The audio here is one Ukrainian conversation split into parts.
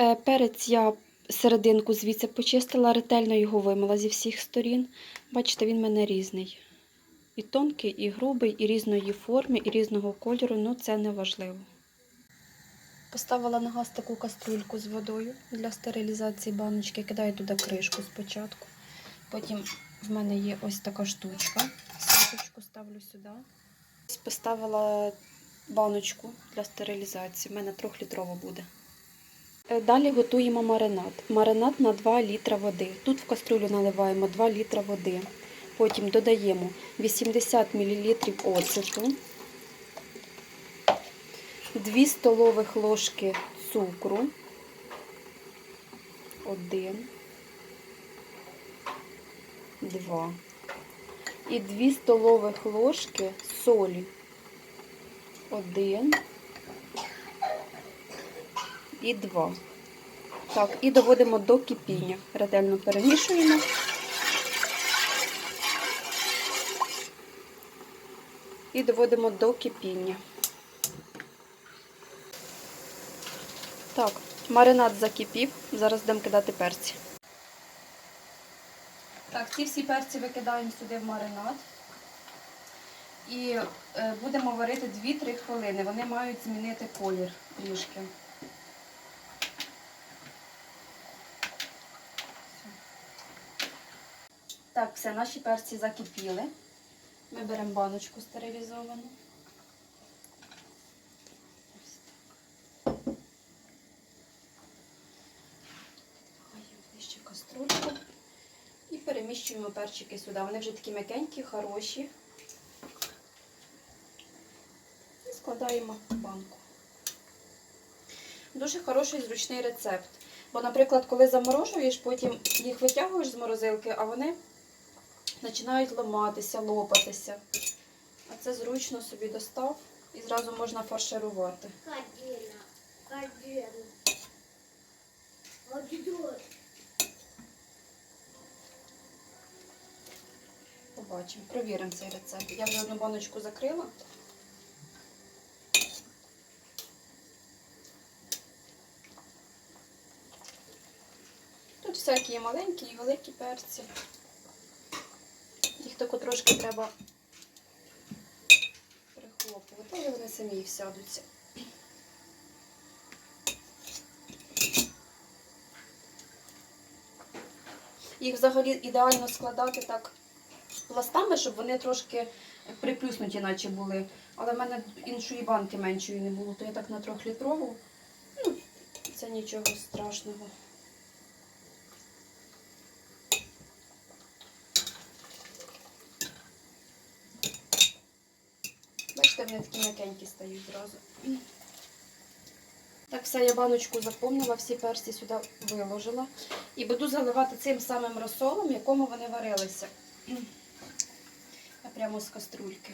Е, Перець я серединку звідси почистила, ретельно його вимила зі всіх сторін. Бачите, він в мене різний. І тонкий, і грубий, і різної форми, і різного кольору, ну це не важливо. Поставила на газ таку кастрюльку з водою для стерилізації баночки. Кидаю туди кришку спочатку. Потім в мене є ось така штучка. Сіточку ставлю сюди. Поставила баночку для стерилізації. У мене трьохлітрова буде. Е, Далі готуємо маринад. Маринад на 2 літра води. Тут в кастрюлю наливаємо 2 літра води. Потім додаємо 80 мл оцету, 2 столових ложки цукру, 1, 2 і 2 столових ложки солі. 1 і 2. Так, і доводимо до кипіння. Ретельно перемішуємо. І доводимо до кипіння. Так, маринад закипів. Зараз будемо кидати перці. Так, ці всі перці викидаємо сюди в маринад. І е, будемо варити 2-3 хвилини. Вони мають змінити колір трішки. Так, все, наші перці закипіли. Ми беремо баночку стерилізовану. Маємо каструльку. І переміщуємо перчики сюди. Вони вже такі м'якенькі, хороші. І складаємо банку. Дуже хороший зручний рецепт. Бо, наприклад, коли заморожуєш, потім їх витягуєш з морозилки, а вони починають ламатися, лопатися. А це зручно собі достав і зразу можна фарширувати. Побачимо, провіримо цей рецепт. Я вже одну баночку закрила. Тут всякі маленькі і великі перці. Їх тако трошки треба прихлопувати, і вони самі всядуться. Їх взагалі ідеально складати так пластами, щоб вони трошки приплюснуті, наче були. Але в мене іншої банки меншої не було, то я так на трьохлітрову. Ну, це нічого страшного. Бачите, вони такі м'якенькі стають зразу. Так, все, я баночку заповнила, всі персі сюди виложила. І буду заливати цим самим розсолом, в якому вони варилися. Я прямо з каструльки.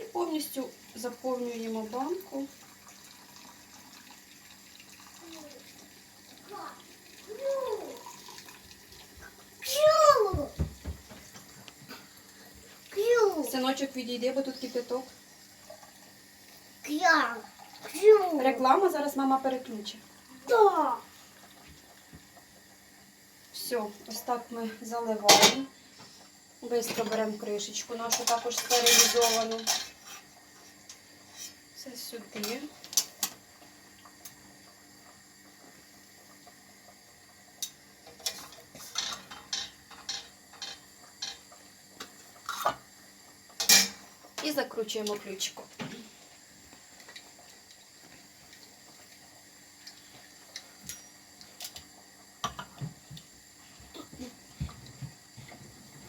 І повністю заповнюємо банку. Синочок відійде, бо тут кипяток. Реклама зараз мама переключить. Да. Все, ось так ми заливаємо. Бистро беремо кришечку нашу також стерилізовану. Це сюди. Закручуємо ключиком.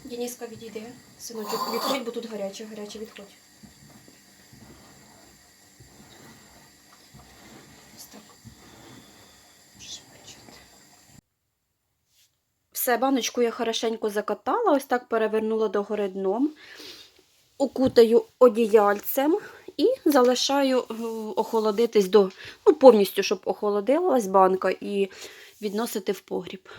Дениска відійде. Синочок, відходь, бо тут гаряче, гаряче відходь. Ось так. Все, баночку я хорошенько закатала, ось так перевернула догори дном, укутаю одіяльцем і залишаю е, охолодитись до, ну, повністю, щоб охолодилась банка і відносити в погріб.